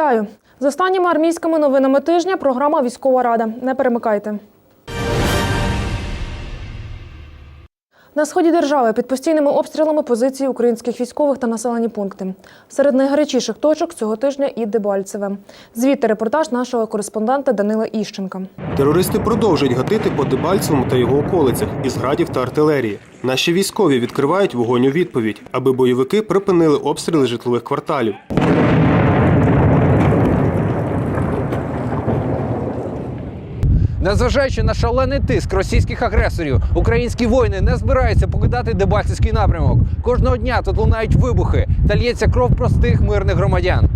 Вітаю! З останніми армійськими новинами тижня програма Військова Рада. Не перемикайте. На сході держави під постійними обстрілами позиції українських військових та населені пункти. Серед найгарячіших точок цього тижня і Дебальцеве. Звідти репортаж нашого кореспондента Данила Іщенка. Терористи продовжують гатити по Дебальцевому та його околицях із градів та артилерії. Наші військові відкривають вогонь у відповідь, аби бойовики припинили обстріли житлових кварталів. Незважаючи на шалений тиск російських агресорів, українські воїни не збираються покидати Дебальцевський напрямок. Кожного дня тут лунають вибухи та лється кров простих мирних громадян.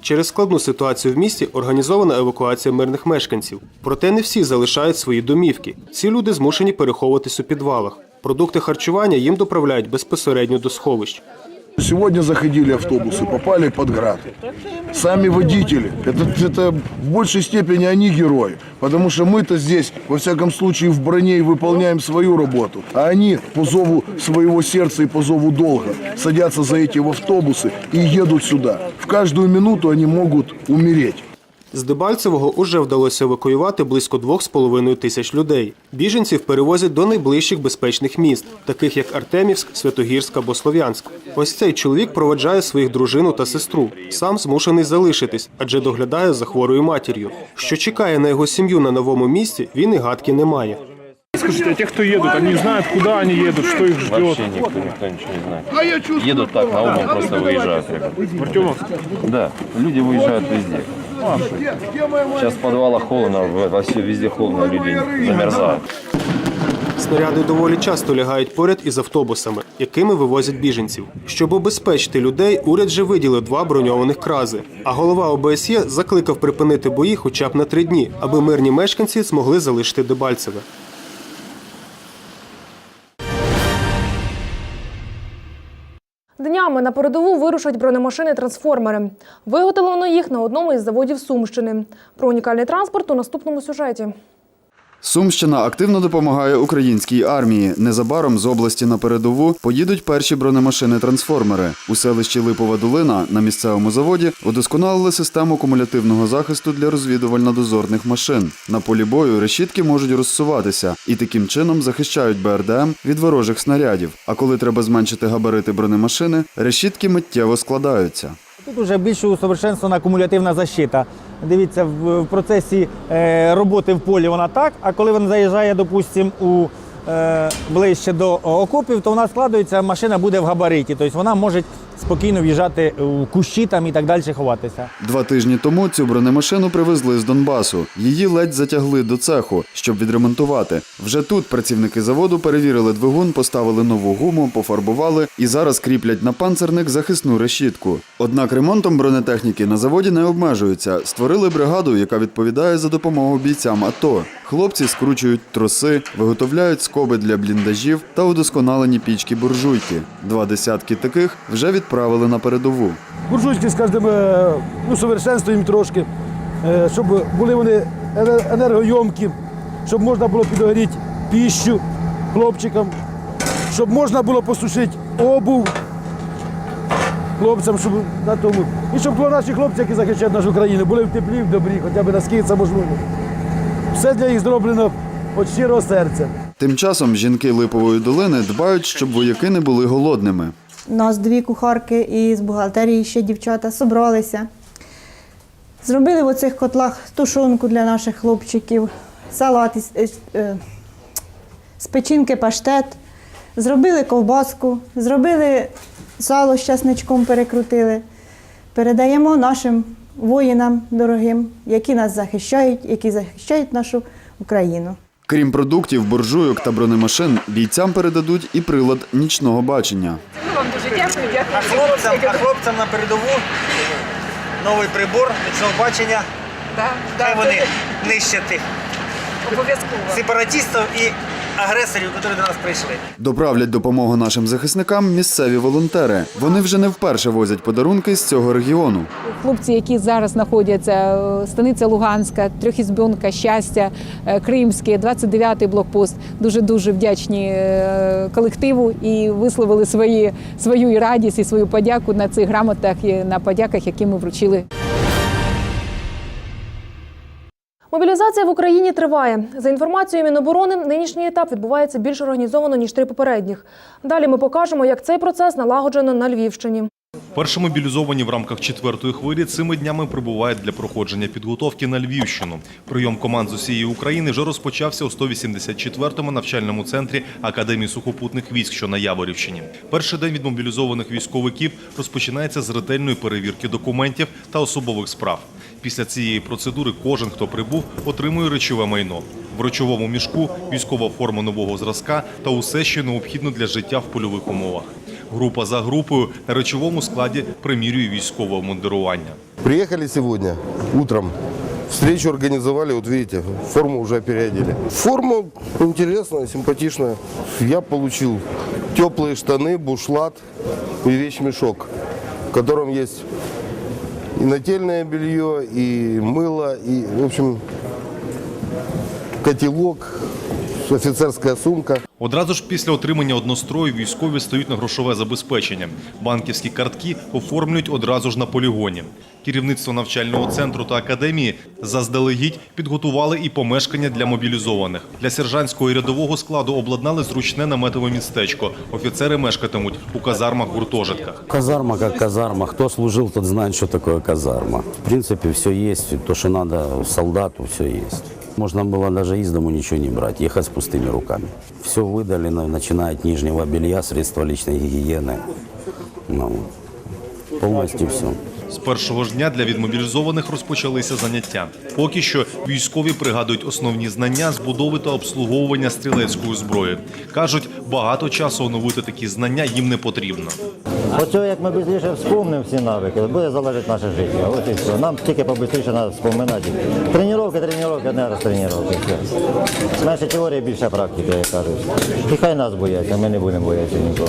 Через складну ситуацію в місті організована евакуація мирних мешканців. Проте не всі залишають свої домівки. Ці люди змушені переховуватись у підвалах. Продукти харчування їм доправляють безпосередньо до сховищ. Сегодня заходили автобусы, попали под град. Сами водители, это, это в большей степени они герои, потому что мы-то здесь, во всяком случае, в броне и выполняем свою работу, а они по зову своего сердца и по зову долга садятся за эти автобусы и едут сюда. В каждую минуту они могут умереть. З Дебальцевого уже вдалося евакуювати близько 2,5 тисяч людей. Біженців перевозять до найближчих безпечних міст, таких як Артемівськ, Святогірськ або Слов'янськ. Ось цей чоловік проведжає своїх дружину та сестру. Сам змушений залишитись, адже доглядає за хворою матір'ю. Що чекає на його сім'ю на новому місці, він і гадки не має. Скажите, а те, кто едут, они знают, куда они едут, что их ждет? Вообще никто, никто ничего не знает. Едут так на умом, просто выезжают. В Артемовск? Да, люди выезжают везде. Сейчас в подвалах холодно, во все везде холодно, люди замерзают. Снаряди доволі часто лягають поряд із автобусами, якими вивозять біженців. Щоб обезпечити людей, уряд же виділив два броньованих крази. А голова ОБСЄ закликав припинити бої хоча б на три дні, аби мирні мешканці змогли залишити Дебальцеве. Днями на передову вирушать бронемашини-трансформери. Виготовлено їх на одному із заводів Сумщини. Про унікальний транспорт у наступному сюжеті. Сумщина активно допомагає українській армії. Незабаром з області на передову поїдуть перші бронемашини-трансформери. У селищі Липова Долина на місцевому заводі удосконалили систему кумулятивного захисту для розвідувально-дозорних машин. На полі бою решітки можуть розсуватися і таким чином захищають БРДМ від ворожих снарядів. А коли треба зменшити габарити бронемашини, решітки миттєво складаються. Тут вже більш усовершенствована кумулятивна защита. Дивіться, в, процесі е, роботи в полі вона так, а коли вона заїжджає, допустимо, у е, ближче до окопів, то вона складується, машина буде в габариті. Тобто вона може спокійно в'їжджати у кущі там і так далі ховатися. Два тижні тому цю бронемашину привезли з Донбасу. Її ледь затягли до цеху, щоб відремонтувати. Вже тут працівники заводу перевірили двигун, поставили нову гуму, пофарбували і зараз кріплять на панцерник захисну решітку. Однак ремонтом бронетехніки на заводі не обмежуються. Створили бригаду, яка відповідає за допомогу бійцям АТО. Хлопці скручують троси, виготовляють скоби для бліндажів та удосконалені пічки буржуйки. Два десятки таких вже відправили на передову. буржуйки з кожним ну, совершенствуємо трошки, е, щоб були вони енергойомкі, щоб можна було підогріти піщу хлопчикам, щоб можна було посушити обув хлопцям, щоб на тому. І щоб наші хлопці, які захищають нашу країну, були в теплі, в добрі, хоча б носки це можливо. Все для їх зроблено від щирого серця. Тим часом жінки Липової долини дбають, щоб вояки не були голодними. Нас дві кухарки і з бухгалтерії ще дівчата зібралися. Зробили в оцих котлах тушонку для наших хлопчиків, салат із е, е, з печінки паштет, зробили ковбаску, зробили сало з часничком перекрутили. Передаємо нашим воїнам дорогим, які нас захищають, які захищають нашу Україну. Крім продуктів, буржуйок та бронемашин, бійцям передадуть і прилад нічного бачення. А хлопцям, а хлопцям на передову новий прибор нічного бачення. Хай вони нищать тих сепаратистів і агресорів, які до нас прийшли. Доправлять допомогу нашим захисникам місцеві волонтери. Вони вже не вперше возять подарунки з цього регіону. Хлопці, які зараз знаходяться е, станиця Луганська, Трьохізбьонка, Щастя, е, Кримське, 29-й блокпост, дуже дуже вдячні е, колективу і висловили свої свою і радість і свою подяку на цих грамотах і на подяках, які ми вручили. Мобілізація в Україні триває. За інформацією Міноборони, нинішній етап відбувається більш організовано ніж три попередніх. Далі ми покажемо, як цей процес налагоджено на Львівщині. Перші мобілізовані в рамках четвертої хвилі цими днями прибувають для проходження підготовки на Львівщину. Прийом команд з усієї України вже розпочався у 184-му навчальному центрі Академії сухопутних військ, що на Яворівщині. Перший день від мобілізованих військовиків розпочинається з ретельної перевірки документів та особових справ. Після цієї процедури кожен, хто прибув, отримує речове майно. В речовому мішку військова форма нового зразка та усе, що необхідно для життя в польових умовах. Група за групою на речовому складі примірює військове обмундирування. Приехали сегодня утром. Встречу организовали, вот видите, форму уже переодели. Форма интересная, симпатичная. Я получил теплые штаны, бушлат и вещмешок, в котором есть и нательное белье, и мыло, и, в общем, котелок, офицерская сумка. Одразу ж після отримання однострою військові стають на грошове забезпечення. Банківські картки оформлюють одразу ж на полігоні. Керівництво навчального центру та академії заздалегідь підготували і помешкання для мобілізованих. Для сержантського і рядового складу обладнали зручне наметове містечко. Офіцери мешкатимуть у казармах-гуртожитках. Казарма как казарма. Кто служил, тот знает, что такое казарма. В принципе, все есть. То, что надо солдату, все есть. Можно было даже из дому ничего не брать, ехать с пустыми руками. Все выдали, на- начиная от нижнего белья, средства личной гигиены. Ну, полностью все. З першого ж дня для відмобілізованих розпочалися заняття. Поки що військові пригадують основні знання з будови та обслуговування стрілецької зброї. Кажуть, багато часу оновити такі знання їм не потрібно. Оце як ми швидше вспомнимо всі навики, буде залежати наше життя. От і все. Нам тільки побистріше треба вспоминати. Тренування, тренування, не раз тренування. Менше теорії, більше практики, як кажуть. І хай нас бояться, ми не будемо боятися нікого.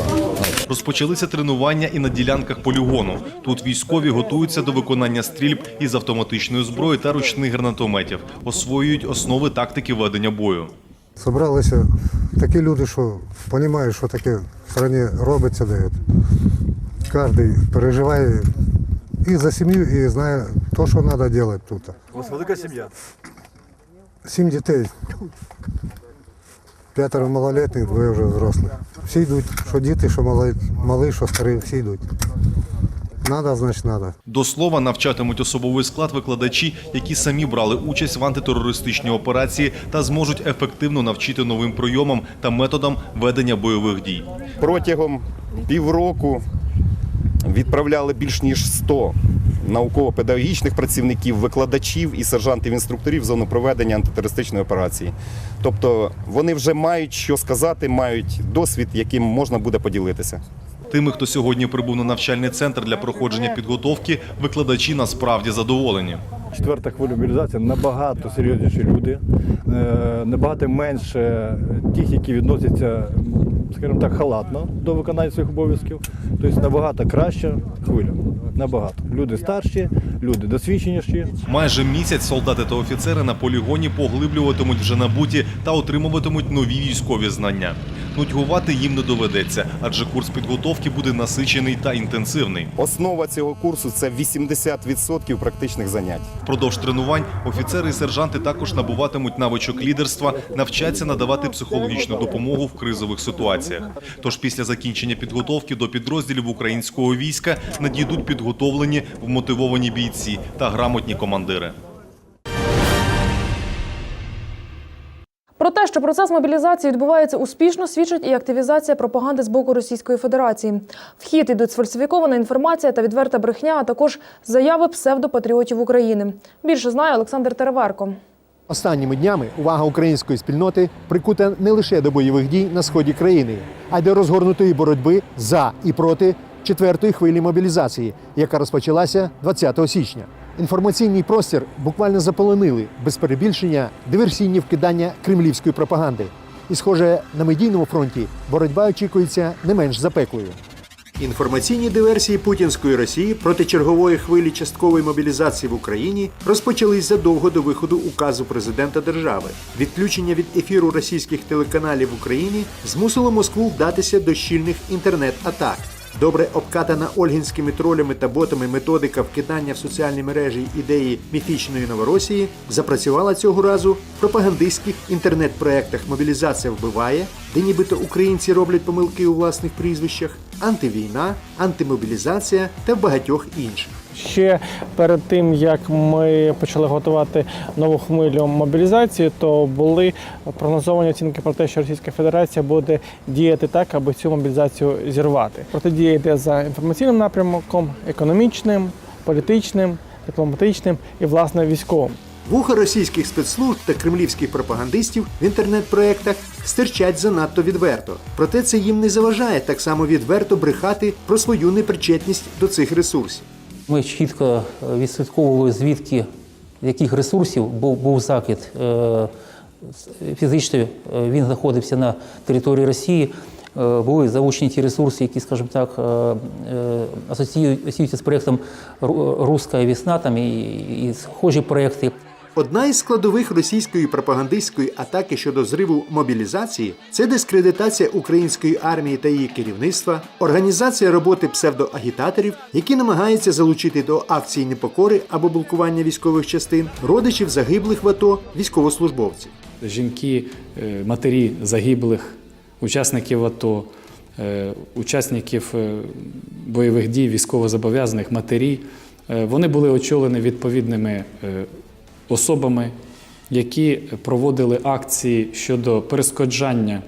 Розпочалися тренування і на ділянках полігону. Тут військові готуються до виконання стрільб із автоматичної зброї та ручних гранатометів, освоюють основи тактики ведення бою. Собралися такі люди, що розуміють, що таке в країні робиться, де кожен переживає і за сім'ю, і знає те, що треба робити тут. У вас велика сім'я. Сім дітей. П'ятеро малолітніх, двоє вже взрослих. Всі йдуть, що діти, що мали, що старі, всі йдуть. Надо, значить, надо. До слова, навчатимуть особовий склад викладачі, які самі брали участь в антитерористичній операції та зможуть ефективно навчити новим прийомам та методам ведення бойових дій. Протягом півроку відправляли більш ніж 100 науково-педагогічних працівників, викладачів і сержантів-інструкторів в зону проведення антитерористичної операції. Тобто вони вже мають що сказати, мають досвід, яким можна буде поділитися. Тими, хто сьогодні прибув на навчальний центр для проходження підготовки, викладачі насправді задоволені. Четверта хвиля мобілізації набагато серйозніші люди, е, набагато менше тих, які відносяться, скажімо так, халатно до виконання своїх обов'язків. Тобто набагато краща хвиля. Набагато. Люди старші, люди досвідченіші. Майже місяць солдати та офіцери на полігоні поглиблюватимуть вже набуті та отримуватимуть нові військові знання. Нудьгувати їм не доведеться, адже курс підготовки буде насичений та інтенсивний. Основа цього курсу це 80% практичних занять. Впродовж тренувань офіцери і сержанти також набуватимуть навичок лідерства, навчаться надавати психологічну допомогу в кризових ситуаціях. Тож після закінчення підготовки до підрозділів українського війська надійдуть підготовлені, вмотивовані бійці та грамотні командири. Про те, що процес мобілізації відбувається успішно, свідчить і активізація пропаганди з боку Російської Федерації. В хід ідуть сфальсифікована інформація та відверта брехня, а також заяви псевдопатріотів України. Більше знає Олександр Тереварко. Останніми днями увага української спільноти прикута не лише до бойових дій на сході країни, а й до розгорнутої боротьби за і проти четвертої хвилі мобілізації, яка розпочалася 20 січня. Інформаційний простір буквально заполонили без перебільшення диверсійні вкидання кремлівської пропаганди. І, схоже, на медійному фронті боротьба очікується не менш запеклою. Інформаційні диверсії путінської Росії проти чергової хвилі часткової мобілізації в Україні розпочались задовго до виходу указу президента держави. Відключення від ефіру російських телеканалів в Україні змусило Москву вдатися до щільних інтернет-атак. Добре обкатана ольгінськими тролями та ботами методика вкидання в соціальні мережі ідеї міфічної Новоросії запрацювала цього разу в пропагандистських інтернет-проектах Мобілізація вбиває, де нібито українці роблять помилки у власних прізвищах, антивійна, антимобілізація та в багатьох інших. Ще перед тим як ми почали готувати нову хвилю мобілізації, то були прогнозовані оцінки про те, що Російська Федерація буде діяти так, аби цю мобілізацію зірвати. Протидія йде за інформаційним напрямком, економічним, політичним, дипломатичним і власне військовим. Вуха російських спецслужб та кремлівських пропагандистів в інтернет-проектах стирчать занадто відверто. Проте це їм не заважає так само відверто брехати про свою непричетність до цих ресурсів. Ми чітко е, відслідковували, звідки яких ресурсів був, був закид. Е, Фізично е, він знаходився на території Росії. Були залучені ті ресурси, які, скажімо так, асоціюють- асоціюються з проєктом «Ру- Руська весна там і, і схожі проєкти. Одна із складових російської пропагандистської атаки щодо зриву мобілізації це дискредитація української армії та її керівництва, організація роботи псевдоагітаторів, які намагаються залучити до акцій непокори або блокування військових частин родичів загиблих в АТО військовослужбовців. Жінки, е, матері загиблих, учасників АТО, е, учасників е, бойових дій, військовозобов'язаних, матері. Вони були очолені відповідними особами, які проводили акції щодо перешкоджання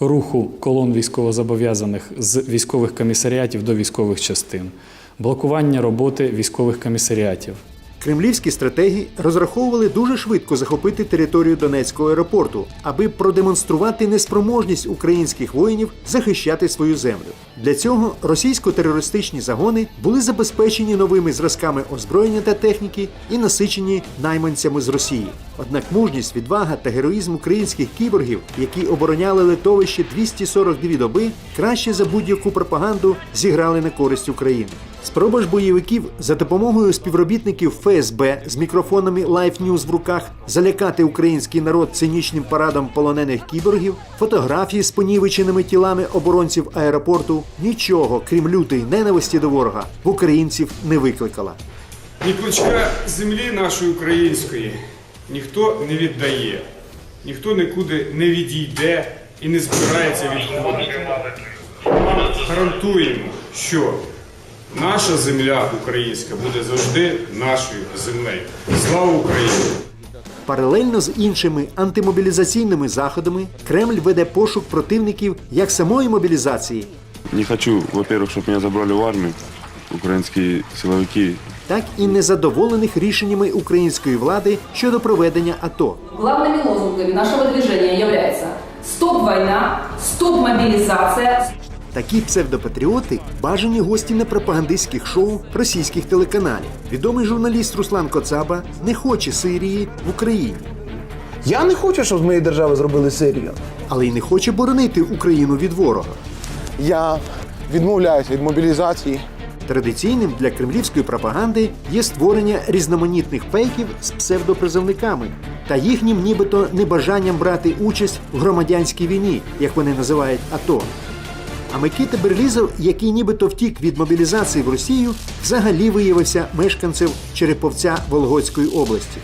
руху колон військовозобов'язаних з військових комісаріатів до військових частин, блокування роботи військових комісаріатів. Кремлівські стратеги розраховували дуже швидко захопити територію Донецького аеропорту, аби продемонструвати неспроможність українських воїнів захищати свою землю. Для цього російсько-терористичні загони були забезпечені новими зразками озброєння та техніки і насичені найманцями з Росії. Однак мужність, відвага та героїзм українських кіборгів, які обороняли литовище 242 доби, краще за будь-яку пропаганду зіграли на користь України. Спроба ж бойовиків за допомогою співробітників ФСБ з мікрофонами Live News в руках залякати український народ цинічним парадом полонених кіборгів, фотографії з понівеченими тілами оборонців аеропорту нічого, крім лютої ненависті до ворога, в українців не викликала. Ні клочка землі нашої української ніхто не віддає, ніхто нікуди не відійде і не збирається відходити. Гарантуємо, що наша земля українська буде завжди нашою землею. Слава Україні! Паралельно з іншими антимобілізаційними заходами Кремль веде пошук противників як самої мобілізації, Не хочу, во-первых, чтобы меня забрали в армию, украинские силовики. так і незадоволених рішеннями української влади щодо проведення АТО. Главными лозунгами нашего движения является «Стоп война», «Стоп мобилизация», Такі псевдопатріоти бажані гості на пропагандистських шоу російських телеканалів. Відомий журналіст Руслан Коцаба не хоче Сирії в Україні. Я не хочу, щоб з моєї держави зробили Сирію. Але й не хоче боронити Україну від ворога. Я відмовляюся від мобілізації. Традиційним для кремлівської пропаганди є створення різноманітних фейків з псевдопризовниками та їхнім нібито небажанням брати участь в громадянській війні, як вони називають АТО. А Микита Берлізов, який нібито втік від мобілізації в Росію, взагалі виявився мешканцем Череповця Вологодської області.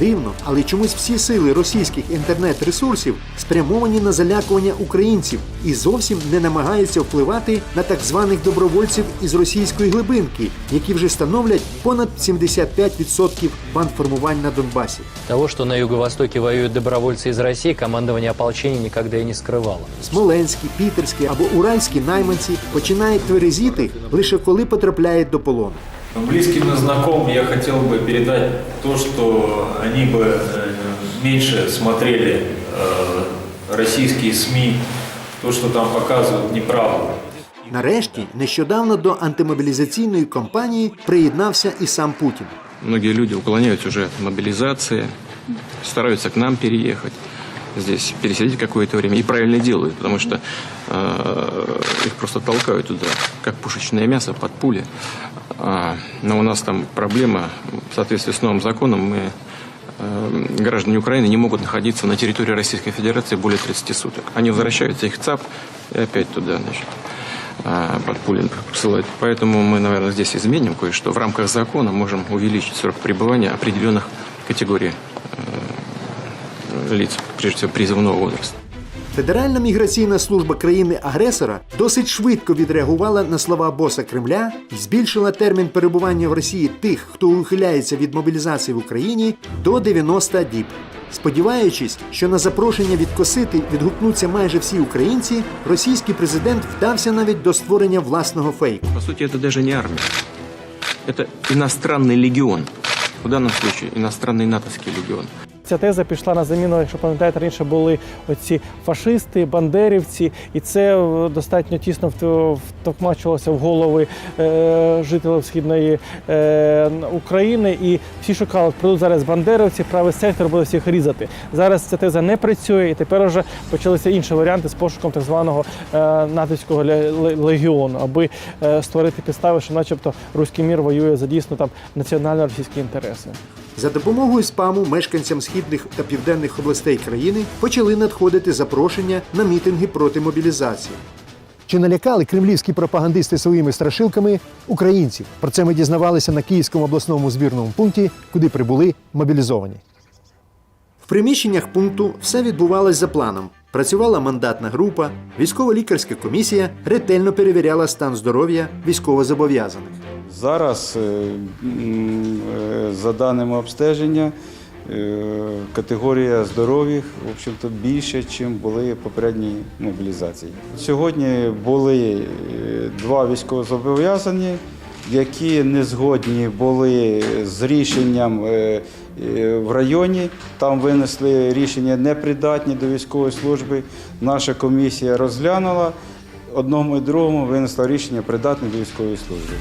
Дивно, але чомусь всі сили російських інтернет-ресурсів спрямовані на залякування українців і зовсім не намагаються впливати на так званих добровольців із російської глибинки, які вже становлять понад 75% бандформувань на Донбасі. Того, что на юго-востоке воюют добровольцы из России, командование ополчения никогда и не скрывало. Смоленські, пітерські або уральські найманці починають тверезіти лише коли потрапляють до полону. Близким и знакомым я хотел бы передать то, что они бы э, меньше смотрели э, российские СМИ, то, что там показывают неправду. Нарешті, нещодавно до антимобілізаційної кампанії приєднався і сам Путін. Многие люди уклоняются уже от мобилизации, стараются к нам переехать, Здесь пересидеть какое-то время. И правильно делают, потому что э, их просто толкают туда, как пушечное мясо под пули. А, но у нас там проблема, в соответствии с новым законом, мы э, граждане Украины не могут находиться на территории Российской Федерации более 30 суток. Они возвращаются, их ЦАП, и опять туда, значит. а, под пули посылать. Поэтому мы, наверное, здесь изменим кое-что. В рамках закона можем увеличить срок пребывания определенных категорий э, лиц, прежде всего призывного возраста. Федеральна міграційна служба країни-агресора досить швидко відреагувала на слова боса Кремля і збільшила термін перебування в Росії тих, хто ухиляється від мобілізації в Україні, до 90 діб. Сподіваючись, що на запрошення відкосити відгукнуться майже всі українці, російський президент вдався навіть до створення власного фейку. По сути, это даже не армия. Это иностранный легион. В данном случае иностранный натовский легион. Ця теза пішла на заміну, якщо пам'ятаєте, раніше були оці фашисти, бандерівці, і це е, достатньо тісно вт- втокмачувалося в голови е, жителів східної е, України. І всі шукали, прийдуть зараз бандерівці, правий сектор буде всіх різати. Зараз ця теза не працює, і тепер вже почалися інші варіанти з пошуком так званого е, натовського ле- ле- легіону, аби е, створити підстави, що, начебто, руський мір воює за дійсно там національно російські інтереси. За допомогою спаму мешканцям східних та південних областей країни почали надходити запрошення на мітинги проти мобілізації. Чи налякали кремлівські пропагандисти своїми страшилками українців? Про це ми дізнавалися на Київському обласному збірному пункті, куди прибули мобілізовані. В приміщеннях пункту все відбувалось за планом. Працювала мандатна група, військово-лікарська комісія ретельно перевіряла стан здоров'я військовозобов'язаних. Зараз, е, е, за даними обстеження, е, категорія здоров'я в общем-то, більше, ніж були попередні мобілізації. Сьогодні були два військовозобов'язані, які не згодні були з рішенням в районі. Там винесли рішення непридатні до військової служби. Наша комісія розглянула. Одному і другому винесла рішення придатне до військової служби.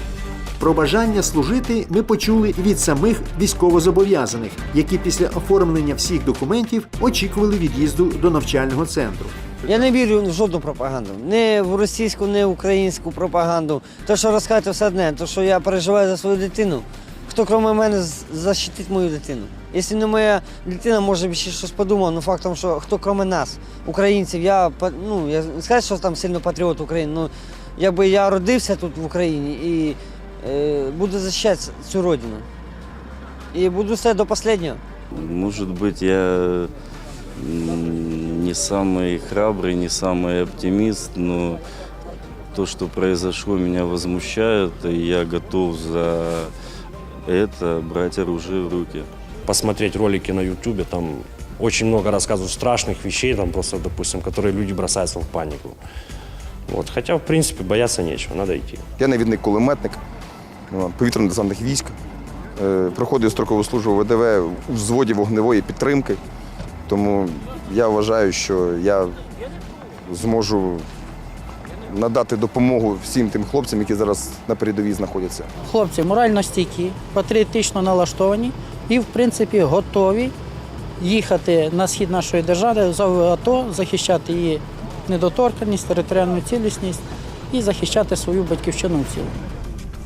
Про бажання служити ми почули від самих військовозобов'язаних, які після оформлення всіх документів очікували від'їзду до навчального центру. Я не вірю в жодну пропаганду. Ні в російську, ні в українську пропаганду. То, що розказуєте все одне, то що я переживаю за свою дитину. Хто крім мене з- захистить мою дитину? Якщо не моя дитина, може ще щось подумав, ну фактом, що хто крім нас, українців, я ну я не скажу, що там сильно патріот України, ну якби я родився тут в Україні і буду захищати цю родину. І буду все до останнього. Может быть, я не самый храбрый, не самый оптимист, но то, что произошло, меня возмущает, и я готов за это брать оружие в руки. посмотреть ролики на Ютубе, там очень много рассказывают страшных вещей, там просто, допустим, которые люди бросаются в панику. Вот. Хотя, в принципе, бояться нечего, надо идти. Я навідник кулеметник повітряно-десантних військ. Е, Проходив строкову службу ВДВ у взводі вогневої підтримки. Тому я вважаю, що я зможу надати допомогу всім тим хлопцям, які зараз на передовій знаходяться. Хлопці морально стійкі, патріотично налаштовані і, в принципі, готові їхати на схід нашої держави зону АТО, захищати її недоторканність, територіальну цілісність і захищати свою батьківщину в цілому.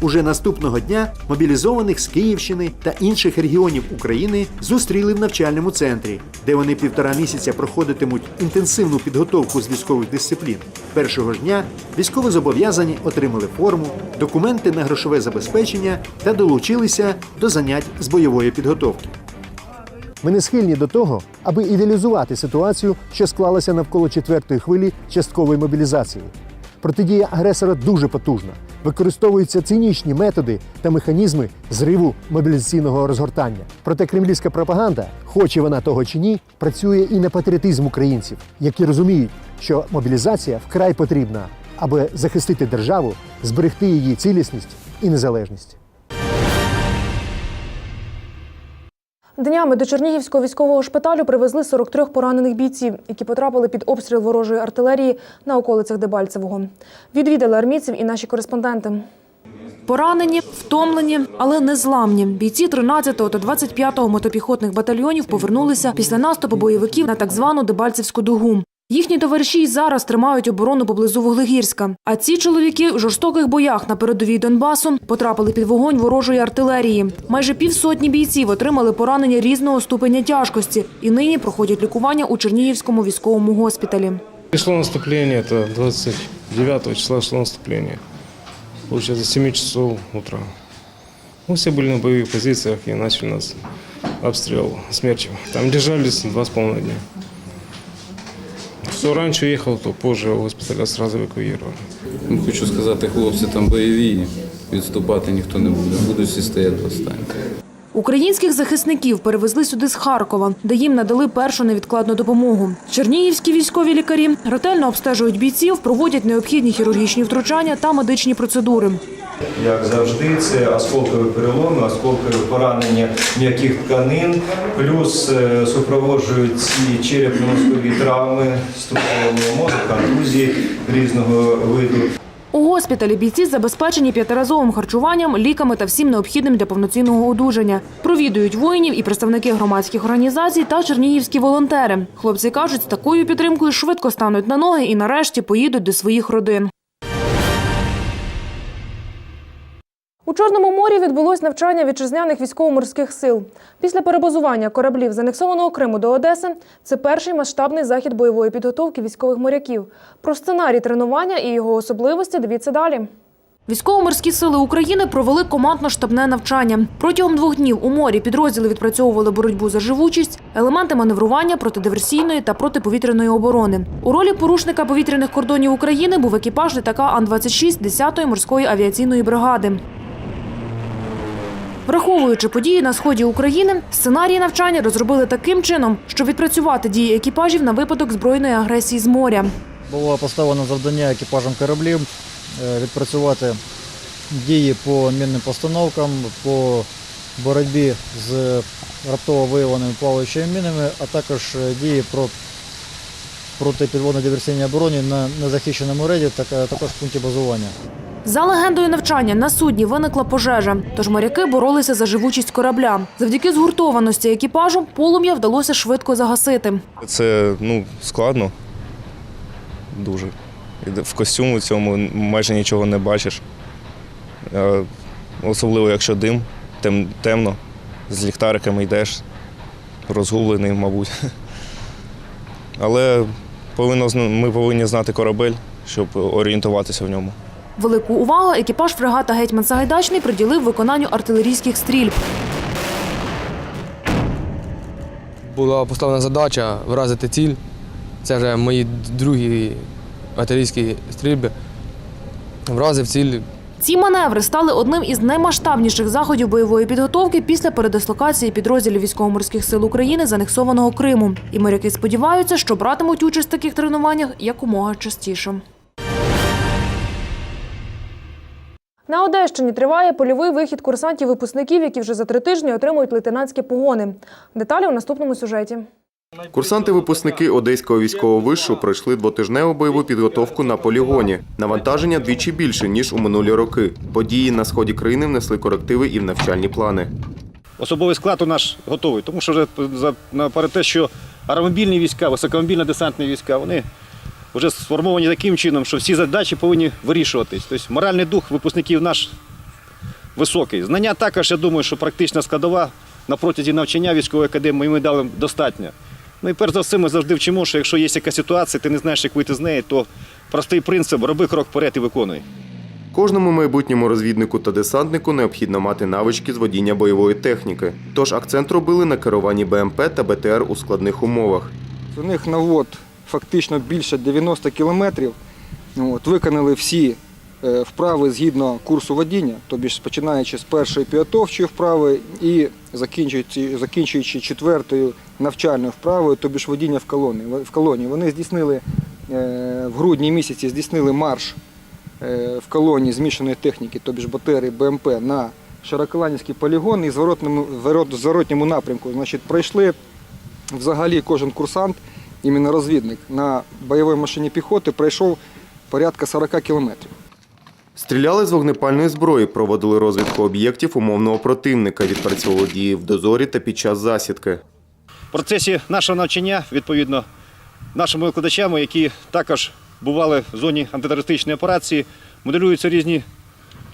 Уже наступного дня мобілізованих з Київщини та інших регіонів України зустріли в навчальному центрі, де вони півтора місяця проходитимуть інтенсивну підготовку з військових дисциплін. Першого ж дня військовозобов'язані отримали форму, документи на грошове забезпечення та долучилися до занять з бойової підготовки. Ми не схильні до того, аби ідеалізувати ситуацію, що склалася навколо четвертої хвилі часткової мобілізації. Протидія агресора дуже потужна. Використовуються цинічні методи та механізми зриву мобілізаційного розгортання. Проте кремлівська пропаганда, хоче вона того чи ні, працює і на патріотизм українців, які розуміють, що мобілізація вкрай потрібна, аби захистити державу, зберегти її цілісність і незалежність. Днями до Чернігівського військового шпиталю привезли 43 поранених бійців, які потрапили під обстріл ворожої артилерії на околицях Дебальцевого. Відвідали армійців і наші кореспонденти. Поранені, втомлені, але не зламні. Бійці 13-го та 25-го мотопіхотних батальйонів повернулися після наступу бойовиків на так звану Дебальцевську дугу. Їхні товариші й зараз тримають оборону поблизу Вуглегірська. А ці чоловіки в жорстоких боях на передовій Донбасу потрапили під вогонь ворожої артилерії. Майже півсотні бійців отримали поранення різного ступеня тяжкості і нині проходять лікування у Чернігівському військовому госпіталі. Пришло наступление, это 9 числа шло наступление. Получается, с 7 часов утра. Мы все были на боевых позициях и начали нас обстрел смерчем. Там держались два с половиной дня. Кто раньше уехал, то позже госпиталя сразу эвакуировали. Ну, Хочу сказати, хлопці там бойові, відступати ніхто не буде. Будуть всі стояти в останній. Українських захисників перевезли сюди з Харкова, де їм надали першу невідкладну допомогу. Чернігівські військові лікарі ретельно обстежують бійців, проводять необхідні хірургічні втручання та медичні процедури. Як завжди, це осколкові переломи, осколкові поранення м'яких тканин, плюс е, супроводжують ці черепно-мозкові травми, структурного мозку, контузії різного виду. У госпіталі бійці забезпечені п'ятиразовим харчуванням, ліками та всім необхідним для повноцінного одужання. Провідують воїнів і представники громадських організацій та чернігівські волонтери. Хлопці кажуть, з такою підтримкою швидко стануть на ноги і нарешті поїдуть до своїх родин. Чорному морі відбулось навчання вітчизняних військово-морських сил. Після перебазування кораблів з анексованого Криму до Одеси це перший масштабний захід бойової підготовки військових моряків. Про сценарій тренування і його особливості дивіться далі. Військово-морські сили України провели командно-штабне навчання. Протягом двох днів у морі підрозділи відпрацьовували боротьбу за живучість, елементи маневрування протидиверсійної та протиповітряної оборони. У ролі порушника повітряних кордонів України був екіпаж літака Ан-26 10-ї морської авіаційної бригади. Враховуючи події на сході України, сценарії навчання розробили таким чином, щоб відпрацювати дії екіпажів на випадок збройної агресії з моря. Було поставлено завдання екіпажам кораблів е, відпрацювати дії по мінним постановкам, по боротьбі з раптово виявленими плаваючими мінами, а також е, дії про протипідводно-диверсійній обороні на незахищеному рейді, е, також в пункті базування. За легендою навчання на судні виникла пожежа, тож моряки боролися за живучість корабля. Завдяки згуртованості екіпажу полум'я вдалося швидко загасити. Це ну, складно. Дуже. В костюму цьому майже нічого не бачиш. Особливо, якщо дим, тем, темно, з ліхтариками йдеш, розгублений, мабуть. Але повинно, ми повинні знати корабель, щоб орієнтуватися в ньому. Велику увагу екіпаж фрегата Гетьман Сагайдачний приділив виконанню артилерійських стрільб. Була поставлена задача вразити ціль. Це вже мої другі артилерійські стрільби. Вразив ціль. Ці маневри стали одним із наймасштабніших заходів бойової підготовки після передислокації підрозділів військово-морських сил України з анексованого Криму. І моряки сподіваються, що братимуть участь в таких тренуваннях якомога частіше. На Одещині триває польовий вихід курсантів-випускників, які вже за три тижні отримують лейтенантські погони. Деталі у наступному сюжеті. Курсанти-випускники Одеського військового вишу пройшли двотижневу бойову підготовку на полігоні. Навантаження двічі більше, ніж у минулі роки. Події на сході країни внесли корективи і в навчальні плани. Особовий склад у нас готовий, тому що вже за наперед те, що аеромобільні війська, високомобільно-десантні війська, вони вже сформовані таким чином, що всі задачі повинні вирішуватись. Тобто моральний дух випускників наш високий. Знання також, я думаю, що практична складова на протязі навчання військової академії ми дали достатньо. Ну і перш за все, ми завжди вчимо, що якщо є якась ситуація, ти не знаєш, як вийти з неї, то простий принцип роби крок вперед і виконуй. Кожному майбутньому розвіднику та десантнику необхідно мати навички з водіння бойової техніки. Тож акцент робили на керуванні БМП та БТР у складних умовах. У них навод фактично більше 90 кілометрів. От, виконали всі е, вправи згідно курсу водіння, тобі ж починаючи з першої підготовчої вправи і закінчуючи, закінчуючи четвертою навчальною вправою, тобі ж водіння в колоні. В колоні. Вони здійснили е, в грудні місяці здійснили марш е, в колоні змішаної техніки, тобі ж БТР БМП на Широколанівський полігон і в зворотному, напрямку. Значить, пройшли взагалі кожен курсант, іменно розвідник, на бойовій машині піхоти пройшов порядка 40 кілометрів. Стріляли з вогнепальної зброї, проводили розвідку об'єктів умовного противника, відпрацьовували дії в дозорі та під час засідки. В процесі нашого навчання, відповідно, нашими викладачами, які також бували в зоні антитерористичної операції, моделюються різні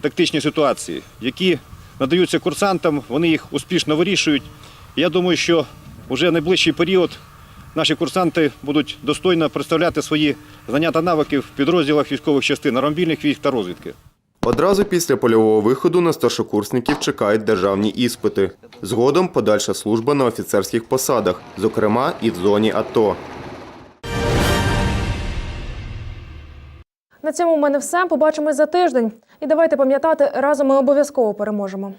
тактичні ситуації, які надаються курсантам, вони їх успішно вирішують. Я думаю, що вже в найближчий період наші курсанти будуть достойно представляти свої знання та навики в підрозділах військових частин, аеромобільних військ та розвідки. Одразу після польового виходу на старшокурсників чекають державні іспити. Згодом подальша служба на офіцерських посадах, зокрема і в зоні АТО. На цьому в мене все. Побачимось за тиждень. І давайте пам'ятати, разом ми обов'язково переможемо.